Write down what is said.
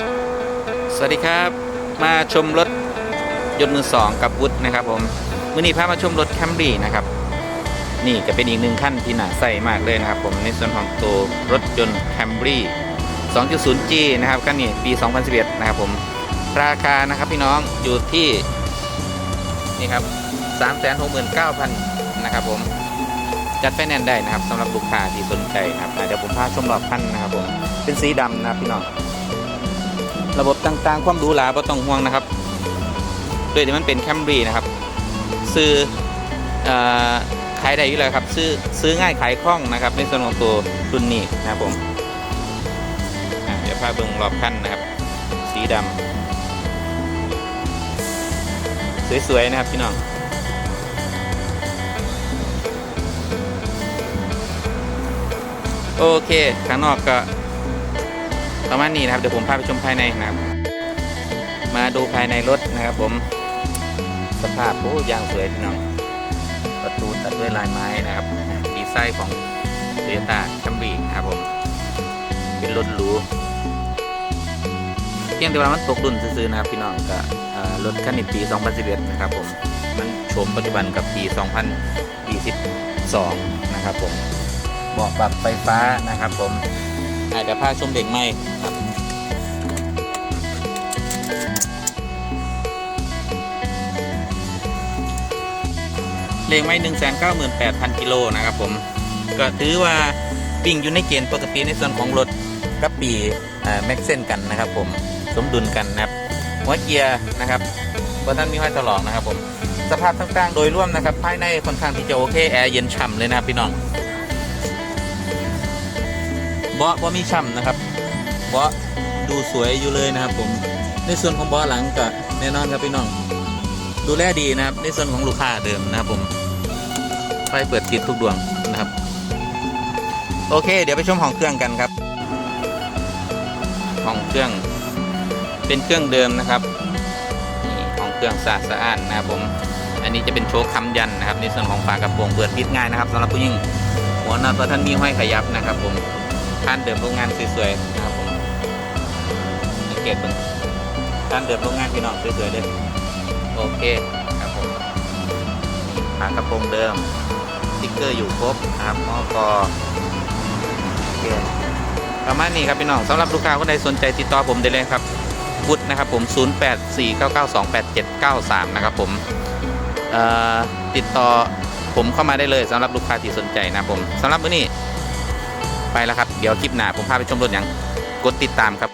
สวัสดีครับ มาชมรถยนต์มือสองกับวุฒินะครับผมมื่อนี้พามาชมรถแคมรี่นะครับ นี่ก็เป็นอีกหนึ่งขั้นที่น่าใส่มากเลยนะครับผมในส่วนของตัวรถยนต์แคมรี่ 2.0G นะครับคันนี้ปี 2011 นะครับผมราคานะครับพี่น้องอยู่ที่นี่ครับ 369,000 นะครับผมจัดไฟแนนซ์ได้นะครับสำหรับลูกค้าที่สนใจนะครับเดี๋ยวผมพาชมรอบคันนะครับผมเป็นสีดำนะครับพี่น้อง ระบบต่างๆ ความหรูหราไม่ต้องห่วงนะครับด้วยที่มันเป็นแคมบรีนะครับ ซื้ออขายได้อยู่แล้วครับ ซื้อซื้อง่ายขายคล่องนะครับ ในส่วนของตัวรุ่นนี้นะครับผมเดี๋ยวพาเบิ่งรอบคันนะครับ สีดำสวยๆนะครับพี่น้องโอเคข้างนอกก็ ประมาณนี้นะครับเดี๋ยวผมพาไปชมภายในนะครับ มาดูภายในรถนะครับ ผมสภาพโอ้ยางสวยพี่น้องประตูตัดด้วยลายไม้นะครับดีไซน์ของโตโยต้าแคมรี่นะครับผม เป็นรถหรูเพียงแต่ว่ามันตกรุ่นซื้อๆนะครับพี่น้องก็รถคันนี้ปี 2011 นะครับผม มันโฉมปัจจุบันกับปี 2022 นะครับผมเบาะปรับไฟฟ้านะครับผม อาจจะพาชมเด็กใหม่ครับเลงไม่หนึ่งแสนเก้าหมื่นแปดพันกิโลนะครับผม ก็ถือว่าวิ่งอยู่ในเกณฑ์ปกติในส่วนของรถกับปีแม็กเซนกันนะครับผมสมดุลกันนะครับหัวเกียร์นะครับเพราะท่านมีห้อยถลอกนะครับผมสภาพต่างๆ โดยรวมนะครับ ภายในค่อนข้างที่จะโอเค แอร์เย็นฉ่ำเลยนะครับพี่น้อง เบาะเบาะมีช่ำนะครับเบาะดูสวยอยู่เลยนะครับ ผมในส่วนของเบาะหลังก็แน่นอนครับพี่น้อง ดูแลดีนะครับ ในส่วนของลูกค้าเดิมนะครับ ผมไฟเปิดติดทุกดวงนะครับ โอเค เดี๋ยวไปชมห้องเครื่องกันครับห้องเครื่องเป็นเครื่องเดิมนะครับห้องเครื่องสะอาดสะอานนะครับผมอันนี้จะเป็นโชคค้ำยันนะครับ ในส่วนของฝากระโปรงเปิดปิดง่ายนะครับสำหรับผู้หญิงหัวน็อตเพราะท่านมีห้อยขยับนะครับผม ท่านเดิมโรงงานสวยๆนะครับผมสังเกตเบิ่งท่านเดิมโรงงานพี่น้องสวยๆเลยโอเคครับผมฝากระโปรงเดิมสติ๊กเกอร์อยู่ครบนะครับมอกโอเคประมาณนี้ครับพี่น้องสำหรับลูกค้าคนใดสนใจติดต่อผมได้เลยครับพุทธนะครับผม 0849928793 นะครับผมเอ่อติดต่อผมเข้ามาได้เลยสำหรับลูกค้าที่สนใจนะครับผมสำหรับวันนี้ ไปแล้วครับ เดี๋ยวคลิปหน้าผมพาไปชมรถอย่างกดติดตามครับ